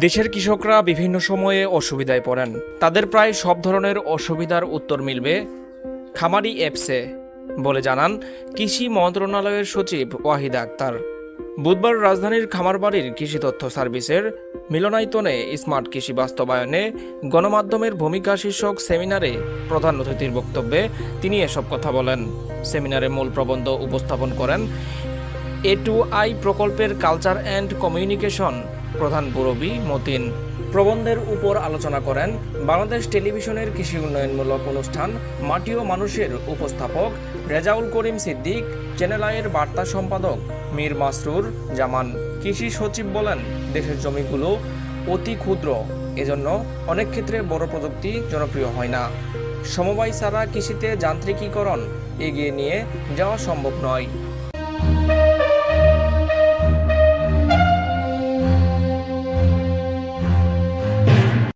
দেশের কৃষকরা বিভিন্ন সময়ে অসুবিধায় পড়েন। তাদের প্রায় সব ধরনের অসুবিধার উত্তর মিলবে খামারি অ্যাপসে বলে জানান কৃষি মন্ত্রণালয়ের সচিব ওয়াহিদা আক্তার। বুধবার রাজধানীর খামারবাড়ির কৃষি তথ্য সার্ভিসের মিলনায়তনে স্মার্ট কৃষি বাস্তবায়নে গণমাধ্যমের ভূমিকা শীর্ষক সেমিনারে প্রধান অতিথির বক্তব্যে তিনি এসব কথা বলেন। সেমিনারে মূল প্রবন্ধ উপস্থাপন করেন এ টু আই প্রকল্পের কালচার অ্যান্ড কমিউনিকেশন প্রধান মুরব্বী মতিন। প্রবন্ধের উপর আলোচনা করেন বাংলাদেশ টেলিভিশনের কৃষি উন্নয়নমূলক অনুষ্ঠান মাটি ও মানুষের উপস্থাপক রেজাউল করিম সিদ্দিক চ্যানেল আইয়ের বার্তা সম্পাদক মীর মাসরুর জামান। কৃষি সচিব বলেন, দেশের জমিগুলো অতি ক্ষুদ্র, এজন্য অনেক ক্ষেত্রে বড় প্রযুক্তি জনপ্রিয় হয় না। সমবায় ছাড়া কৃষিতে যান্ত্রিকীকরণ এগিয়ে নিয়ে যাওয়া সম্ভব নয়।